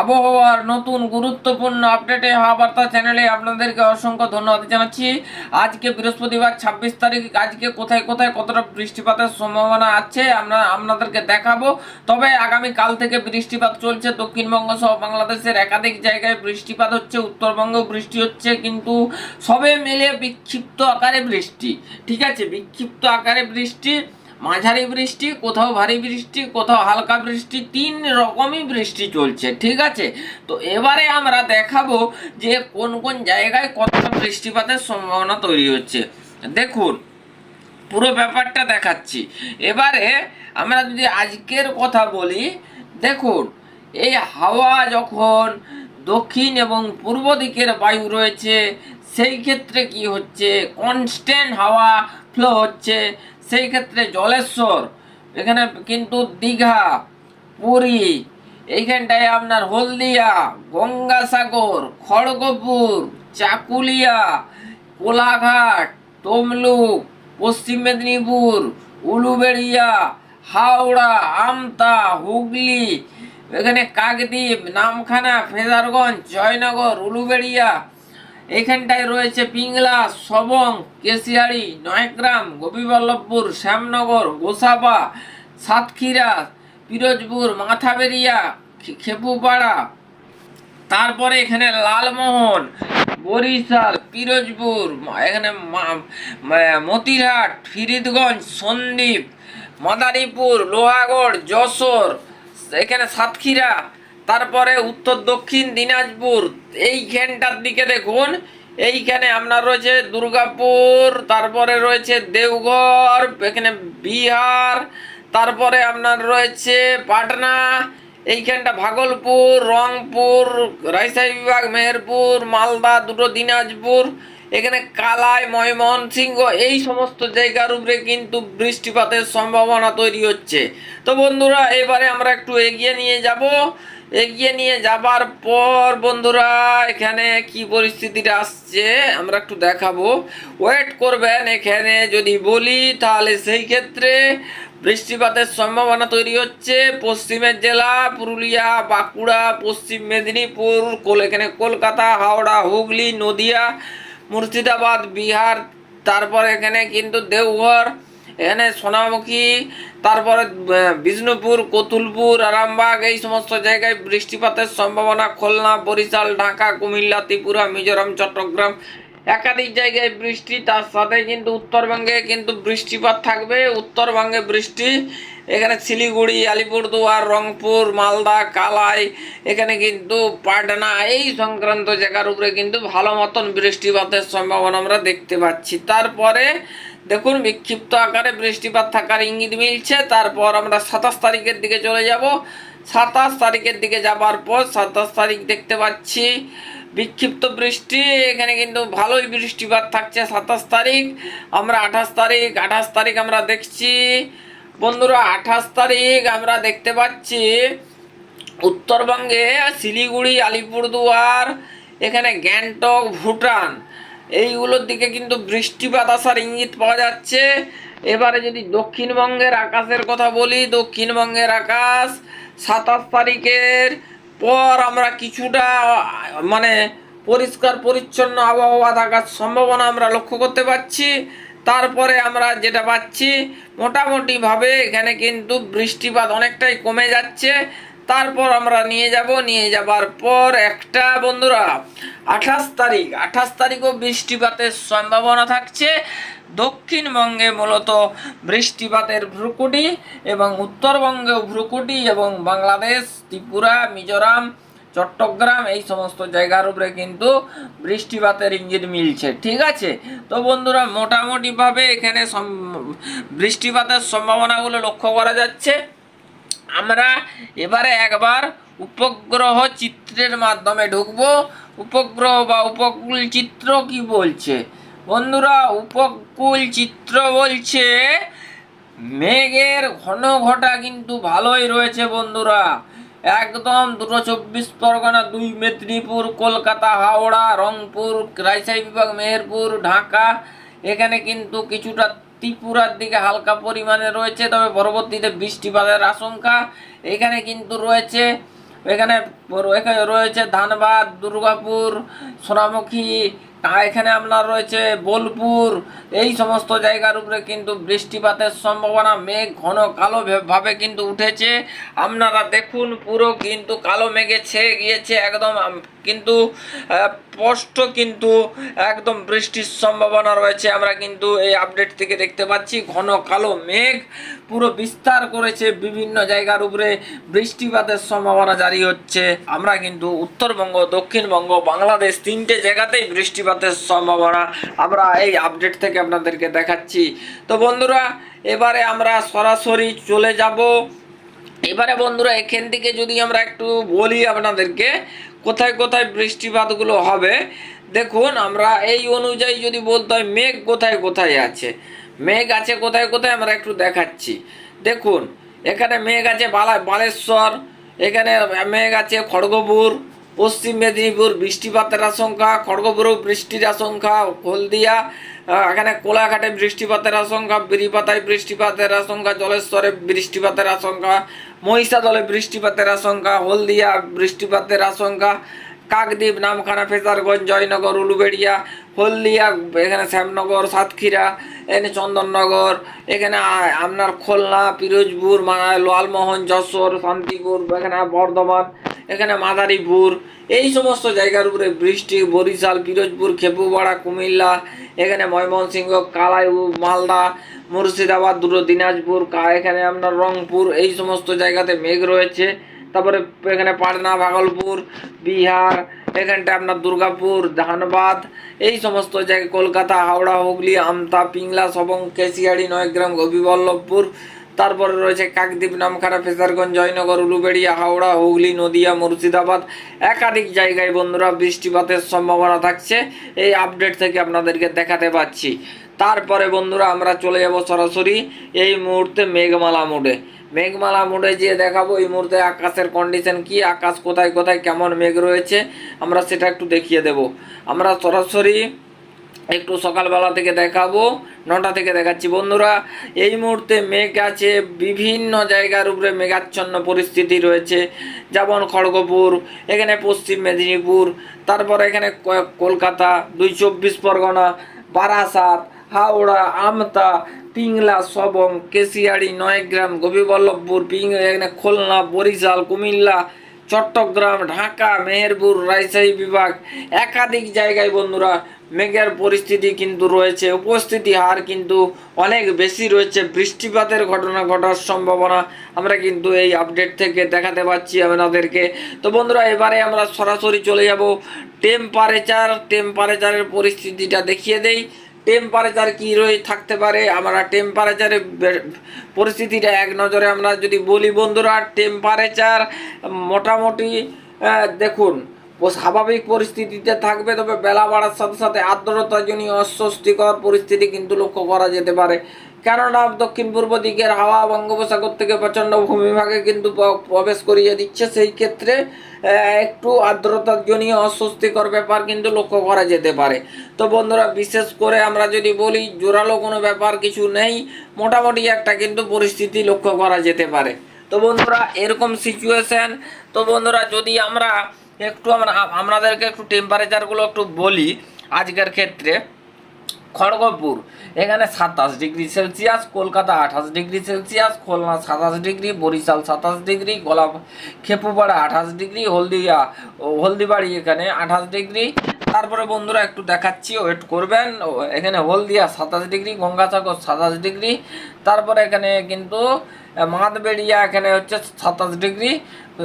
আবহাওয়ার নতুন গুরুত্বপূর্ণ আপডেটে হাওয়া বার্তা চ্যানেলে আপনাদেরকে অসংখ্য ধন্যবাদ জানাচ্ছি। আজকে বৃহস্পতিবার ছাব্বিশ তারিখ, আজকে কোথায় কোথায় কতটা বৃষ্টিপাতের সম্ভাবনা আছে আমরা আপনাদেরকে দেখাবো। তবে আগামী কাল থেকে বৃষ্টিপাত চলছে, দক্ষিণবঙ্গ সহ বাংলাদেশের একাধিক জায়গায় বৃষ্টিপাত হচ্ছে উত্তরবঙ্গেও বৃষ্টি হচ্ছে, কিন্তু সবে মিলে বিক্ষিপ্ত আকারে বৃষ্টি, ঠিক আছে? বিক্ষিপ্ত আকারে বৃষ্টি। মাঝারি বৃষ্টি, কোথাও ভারী বৃষ্টি, কোথাও হালকা বৃষ্টি, তিন রকমই বৃষ্টি চলছে, ঠিক আছে? তো এবারে আমরা দেখাবো যে কোন কোন জায়গায় কতটা বৃষ্টিপাতের সম্ভাবনা তৈরি হচ্ছে। দেখুন, পুরো ব্যাপারটা দেখাচ্ছি। এবারে আমরা যদি আজকের কথা বলি, দেখুন, এই হাওয়া যখন দক্ষিণ এবং পূর্ব দিকের বায়ু রয়েছে, সেই ক্ষেত্রে কি হচ্ছে? কনস্ট্যান্ট হাওয়া ফ্লো হচ্ছে। সেই ক্ষেত্রে জলেশ্বর, এখানে কিন্তু দীঘা, পুরী, এইখানটায় আপনার হলদিয়া, গঙ্গাসাগর, খড়গপুর, চাকুলিয়া, কোলাঘাট, তমলুক, পশ্চিম মেদিনীপুর, উলুবেড়িয়া, হাওড়া, আমতা, হুগলি, এখানে কাকদ্বীপ, নামখানা, ফেজারগঞ্জ, জয়নগর, উলুবেড়িয়া এখানটায় রয়েছে পিংলা, সবং, কেশিয়াড়ি, নয়গ্রাম, গোপীবল্লভপুর, শ্যামনগর, গোসাবা, সাতক্ষীরা, পিরোজপুর, মাথাবেরিয়া খেপুপাড়া। তারপরে এখানে লালমোহন, বরিশাল, পিরোজপুর এখানে মতিরহাট, ফিরিদগঞ্জ, সন্দ্বীপ, মাদারীপুর, লোহাগড়, যশোর, এখানে সাতক্ষীরা। তারপরে উত্তর দক্ষিণ দিনাজপুর, এইখানটার দিকে দেখুন। এইখানে আপনার রয়েছে দুর্গাপুর, তারপরে রয়েছে দেওঘর, এখানে বিহার, তারপরে আপনার রয়েছে পাটনা, এইখানটা ভাগলপুর, রংপুর, রাজশাহী বিভাগ, মেহেরপুর, মালদা, দুটো দিনাজপুর এখানে কালাই ময়মনসিংহ এই সমস্ত জায়গার উপরে কিন্তু বৃষ্টিপাতের সম্ভাবনা তৈরি হচ্ছে। তো বন্ধুরা, এবারে আমরা একটু এগিয়ে নিয়ে যাব। এগিয়ে নিয়ে যাবার পর বন্ধুরা, এখানে কি পরিস্থিতিটা আসছে, আমরা একটু দেখাবো। ওয়েট করবেন, এখানে যদি বলি, তাহলে সেই ক্ষেত্রে বৃষ্টিপাতের সম্ভাবনা তৈরি হচ্ছে। পশ্চিমের জেলা, পুরুলিয়া, বাঁকুড়া, পশ্চিম মেদিনীপুর এখানে কলকাতা, হাওড়া, হুগলি, নদিয়া মুর্শিদাবাদ, বিহার, তারপর এখানে কিন্তু দেওঘর, এখানে সোনামুখী, তারপরে বিষ্ণুপুর, কতুলপুর, আরামবাগ, এই সমস্ত জায়গায় বৃষ্টিপাতের সম্ভাবনা খুলনা, বরিশাল, ঢাকা, কুমিল্লা, ত্রিপুরা, মিজোরাম, চট্টগ্রাম। একাধিক জায়গায় বৃষ্টি, তার সাথে কিন্তু উত্তরবঙ্গে কিন্তু বৃষ্টিপাত থাকবে। উত্তরবঙ্গে বৃষ্টি এখানে শিলিগুড়ি, আলিপুরদুয়ার, রংপুর, মালদা, কালাই, এখানে কিন্তু পাটনা, এই সংক্রান্ত জায়গার উপরে কিন্তু ভালো মতন বৃষ্টিপাতের সম্ভাবনা আমরা দেখতে পাচ্ছি। তারপরে দেখুন, বিক্ষিপ্ত আকারে বৃষ্টিপাত থাকার ইঙ্গিত মিলছে। তারপর আমরা সাতাশ তারিখের দিকে চলে যাব। সাতাশ তারিখের দিকে যাবার পর সাতাশ তারিখ দেখতে পাচ্ছি বিক্ষিপ্ত বৃষ্টি। এখানে কিন্তু ভালোই বৃষ্টিপাত থাকছে সাতাশ তারিখ। আমরা আঠাশ তারিখ আঠাশ তারিখ আমরা দেখছি। বন্ধুরা, আঠাশ তারিখ আমরা দেখতে পাচ্ছি উত্তরবঙ্গে শিলিগুড়ি, আলিপুরদুয়ার, এখানে গ্যাংটক, ভুটান। এইগুলোর দিকে কিন্তু বৃষ্টিপাত আসার ইঙ্গিত পাওয়া যাচ্ছে। এবারে যদি দক্ষিণবঙ্গের আকাশের কথা বলি, দক্ষিণবঙ্গের আকাশ সাতাশ তারিখের পর আমরা কিছুটা মানে পরিষ্কার পরিচ্ছন্ন আবহাওয়া থাকার সম্ভাবনা আমরা লক্ষ্য করতে পারছি। তারপরে আমরা যেটা পাচ্ছি, মোটামুটিভাবে এখানে কিন্তু বৃষ্টিপাত অনেকটাই কমে যাচ্ছে। তারপর আমরা নিয়ে যাব, নিয়ে যাবার পর একটা, বন্ধুরা, আঠাশ তারিখ, আঠাশ তারিখও বৃষ্টিপাতের সম্ভাবনা থাকছে। দক্ষিণবঙ্গে মূলত বৃষ্টিপাতের ভ্রুকুটি এবং উত্তরবঙ্গেও ভ্রুকুটি এবং বাংলাদেশ, ত্রিপুরা, মিজোরাম চট্টগ্রাম, এই সমস্ত জায়গার উপরে কিন্তু বৃষ্টিপাতের ইঙ্গিত মিলছে, ঠিক আছে? তো বন্ধুরা, মোটামুটিভাবে এখানে বৃষ্টিপাতের সম্ভাবনাগুলো লক্ষ্য করা যাচ্ছে। আমরা এবারে একবার উপগ্রহ চিত্রের মাধ্যমে ঢুকবো। উপগ্রহ বা উপকূল চিত্র কি বলছে? বন্ধুরা, উপকূল চিত্র বলছে, মেঘের ঘন ঘটা কিন্তু ভালোই রয়েছে বন্ধুরা। একদম দুটো চব্বিশ পরগনা, দুই মেদিনীপুর, কলকাতা, হাওড়া, রংপুর, রাজশাহী বিভাগ, মেহেরপুর, ঢাকা। এখানে কিন্তু কিছুটা ত্রিপুরার দিকে হালকা পরিমাণে রয়েছে, তবে পরবর্তীতে বৃষ্টিপাতের আশঙ্কা। এখানে কিন্তু রয়েছে, এখানে রয়েছে ধানবাদ, দুর্গাপুর, সোনামুখী এখানে আপনার রয়েছে, বোলপুর, এই সমস্ত জায়গার উপরে কিন্তু বৃষ্টিপাতের সম্ভাবনা, মেঘ ঘন কালো ভাবে কিন্তু উঠেছে। আপনারা দেখুন, পুরো কিন্তু কালো মেঘে ছেয়ে গিয়েছে একদম কিন্তু স্পষ্ট কিন্তু একদম বৃষ্টির সম্ভাবনা রয়েছে। আমরা কিন্তু এই আপডেট থেকে দেখতে পাচ্ছি, ঘন কালো মেঘ পুরো বিস্তার করেছে বিভিন্ন জায়গার উপরে বৃষ্টিপাতের সম্ভাবনা জারি হচ্ছে। আমরা কিন্তু উত্তরবঙ্গ, দক্ষিণবঙ্গ, বাংলাদেশ তিনটে জায়গাতেই বৃষ্টিপাতের সম্ভাবনা আমরা এই আপডেট থেকে আপনাদেরকে দেখাচ্ছি। তো বন্ধুরা, এবারে আমরা সরাসরি চলে যাব। এবারে বন্ধুরা, এখান থেকে যদি আমরা একটু বলি আপনাদেরকে, কোথায় কোথায় বৃষ্টিপাতগুলো হবে, দেখুন আমরা এই অনুযায়ী যদি বলতে হয়, মেঘ কোথায় কোথায় আছে? মেঘ আছে কোথায় কোথায় আমরা একটু দেখাচ্ছি। দেখুন, এখানে মেঘ আছে বালা, বালেশ্বর, এখানে মেঘ আছে খড়গপুর পশ্চিম মেদিনীপুর বৃষ্টিপাতের আশঙ্কা খড়গপুরেও বৃষ্টির আশঙ্কা, হলদিয়া এখানে কোলাঘাটে বৃষ্টিপাতের আশঙ্কা, বিরিপাতায় বৃষ্টিপাতের আশঙ্কা, জলেশ্বরে বৃষ্টিপাতের আশঙ্কা, মহিষাদলে বৃষ্টিপাতের আশঙ্কা, হলদিয়া বৃষ্টিপাতের আশঙ্কা, কাকদ্বীপ, নামখানা ফেজারগঞ্জ জয়নগর, উলুবেড়িয়া, হলদিয়া, এখানে শ্যামনগর, সাতক্ষীরা, এখানে চন্দননগর, এখানে আপনার খুলনা, পিরোজপুর লালমোহন, যশোর, শান্তিপুর, এখানে বর্ধমান এখানে মাদারীপুর, এই সমস্ত জায়গার উপরে বৃষ্টি, বরিশাল, পিরোজপুর, খেপুপাড়া, কুমিল্লা, এখানে ময়মনসিংহ কালাই মালদা, মুর্শিদাবাদ, দুটো দিনাজপুর এখানে আপনার রংপুর, এই সমস্ত জায়গাতে মেঘ রয়েছে। তারপরে এখানে পাটনা, ভাগলপুর, বিহার, এখানটা আপনার দুর্গাপুর, ধানবাদ, এই সমস্ত জায়গায় কলকাতা, হাওড়া, হুগলি, আমতা, পিংলা, সবং, কেশিয়াড়ি, নয়গ্রাম, গোপীবল্লভপুর তারপরে রয়েছে কাকদ্বীপ, নামখানা, ফেসারগঞ্জ, জয়নগর, উলুবেড়িয়া, হাওড়া, হুগলি, নদিয়া, মুর্শিদাবাদ। একাধিক জায়গায় বন্ধুরা বৃষ্টিপাতের সম্ভাবনা থাকছে। এই আপডেট থেকে আপনাদেরকে দেখাতে পাচ্ছি। তারপরে বন্ধুরা আমরা চলে যাব সরাসরি এই মুহূর্তে মেঘমালা মোড়ে। মেঘমালা মোড়ে যেয়ে দেখাবো এই মুহূর্তে আকাশের কন্ডিশন কি, আকাশ কোথায় কোথায়, কেমন মেঘ রয়েছে। আমরা সেটা একটু দেখিয়ে দেব। আমরা সরাসরি একটু সকালবেলা থেকে দেখাবো, নটা থেকে দেখাচ্ছি। বন্ধুরা, এই মুহূর্তে মেঘ আছে, বিভিন্ন জায়গার উপরে মেঘাচ্ছন্ন পরিস্থিতি রয়েছে। যেমন খড়গপুর, এখানে পশ্চিম মেদিনীপুর, তারপর এখানে কলকাতা, দুই চব্বিশ পরগনা, বারাসাত, হাওড়া, আমতা, পিংলা, সবং, কেশিয়াড়ি, নয়গ্রাম, গোপীবল্লভপুর, পিং, এখানে খুলনা, বরিশাল, কুমিল্লা, চট্টগ্রাম, ঢাকা, মেহেরপুর, রাজশাহী বিভাগ। একাধিক জায়গায় বন্ধুরা মেঘের পরিস্থিতি কিন্তু রয়েছে, উপস্থিতি হার কিন্তু অনেক বেশি রয়েছে। বৃষ্টিপাতের ঘটনা ঘটার সম্ভাবনা আমরা কিন্তু এই আপডেট থেকে দেখাতে পাচ্ছি আপনাদেরকে। তো বন্ধুরা, এবারে আমরা সরাসরি চলে যাব টেম্পারেচার টেম্পারেচারের পরিস্থিতিটা দেখিয়ে দেই। টেম্পারেচার কী রয়ে থাকতে পারে? আমরা টেম্পারেচারের পরিস্থিতিটা এক নজরে আমরা যদি বলি বন্ধুরা টেম্পারেচার মোটামুটি দেখুন ও স্বাভাবিক পরিস্থিতিতে থাকবে, তবে বেলা বাড়ার সাথে সাথে আর্দ্রতাজনিত অস্বস্তিকর পরিস্থিতি কিন্তু লক্ষ্য করা যেতে পারে। কেননা, দক্ষিণ পূর্ব দিকের হাওয়া বঙ্গোপসাগর থেকে প্রচণ্ড ভূমিভাগে কিন্তু প্রবেশ করিয়ে দিচ্ছে। সেই ক্ষেত্রে একটু আর্দ্রতাজনিত অস্বস্তিকর ব্যাপার কিন্তু লক্ষ্য করা যেতে পারে। তো বন্ধুরা, বিশেষ করে আমরা যদি বলি, জোরালো কোনো ব্যাপার কিছু নেই। মোটামুটি একটা কিন্তু পরিস্থিতি লক্ষ্য করা যেতে পারে। তো বন্ধুরা, এরকম সিচুয়েশান তো বন্ধুরা, যদি আমরা একটু আমরা আপনাদেরকে একটু টেম্পারেচারগুলো একটু বলি আজকের ক্ষেত্রে। খড়গপুর, এখানে সাতাশ ডিগ্রি সেলসিয়াস, কলকাতা আঠাশ ডিগ্রি সেলসিয়াস, খুলনা সাতাশ ডিগ্রি, বরিশাল সাতাশ ডিগ্রি, গোলাপ খেপুপাড়া আঠাশ ডিগ্রি, হলদিয়া হলদিবাড়ি এখানে আঠাশ ডিগ্রি তারপরে বন্ধুরা একটু দেখাচ্ছি ওয়েট করবেন। এখানে হলদিয়া সাতাশ ডিগ্রি, গঙ্গাসাগর সাতাশ ডিগ্রি। তারপরে এখানে কিন্তু মাদবেড়িয়া এখানে হচ্ছে সাতাশ ডিগ্রি।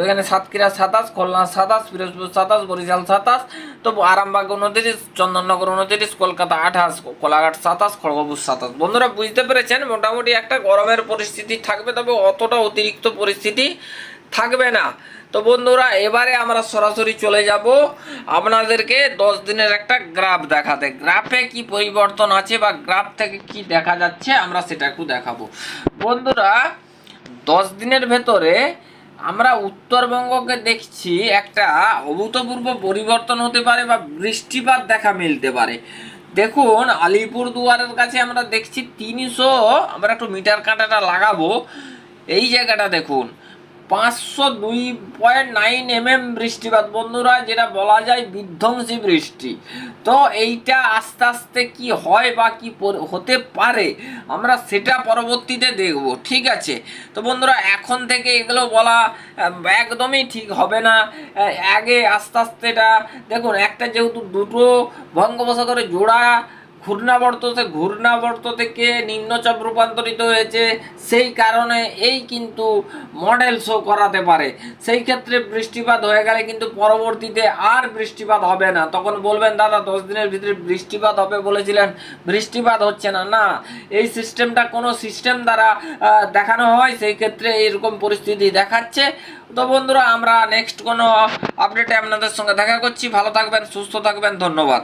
এখানে সাতক্ষীরা সাতাশ, খুলনা সাতাশ, পিরোজপুর সাতাশ, বরিশাল সাতাশ। তো আরামবাগ উনত্রিশ, চন্দননগর উনত্রিশ, কলকাতা আঠাশ, কোলাঘাট সাতাশ, খড়গপুর সাতাশ। বন্ধুরা বুঝতে পেরেছেন, মোটামুটি একটা গরমের পরিস্থিতি থাকবে, তবে অতটা অতিরিক্ত পরিস্থিতি থাকবে না। তো বন্ধুরা, এবারে আমরা সরাসরি চলে যাব। আপনাদেরকে দশ দিনের একটা গ্রাফ দেখাতে। গ্রাফে কি পরিবর্তন আছে বা গ্রাফ থেকে কি দেখা যাচ্ছে, আমরা সেটা একটু দেখাবো। বন্ধুরা, দশ দিনের ভেতরে আমরা উত্তরবঙ্গকে দেখছি, একটা অভূতপূর্ব পরিবর্তন হতে পারে বা বৃষ্টিপাত দেখা মিলতে পারে। দেখুন, আলিপুর দুয়ারের কাছে আমরা দেখছি তিনশো, আমরা একটু মিটার কাঁটাটা লাগাবো। এই জায়গাটা দেখুন পাঁচশো দুই পয়েন্ট নাইন এমএম বৃষ্টিপাত। বন্ধুরা, যেটা বলা যায় বিধ্বংসী বৃষ্টি। তো এইটা আস্তে আস্তে কি হয় বা কি হতে পারে, আমরা সেটা পরবর্তীতে দেখব, ঠিক আছে? তো বন্ধুরা, এখন থেকে এগুলো বলা একদমই ঠিক হবে না। আগে আস্তে আস্তে এটা, দেখুন, একটা যেহেতু দুটো বঙ্গোপসাগরে জোড়া ঘূর্ণাবর্ত থেকে ঘূর্ণাবর্ত থেকে নিম্নচাপ রূপান্তরিত হয়েছে, সেই কারণে এই কিন্তু মডেল শো করাতে পারে। সেই ক্ষেত্রে বৃষ্টিপাত হয়ে গেলে কিন্তু পরবর্তীতে আর বৃষ্টিপাত হবে না। তখন বলবেন, দাদা, দশ দিনের ভিতরে বৃষ্টিপাত হবে বলেছিলেন। বৃষ্টিপাত হচ্ছে না না। এই সিস্টেমটা কোনো সিস্টেম দ্বারা দেখানো হয়, সেই ক্ষেত্রে এইরকম পরিস্থিতি দেখাচ্ছে। তো বন্ধুরা, আমরা নেক্সট কোনো আপডেটে আপনাদের সঙ্গে দেখা করছি। ভালো থাকবেন, সুস্থ থাকবেন, ধন্যবাদ।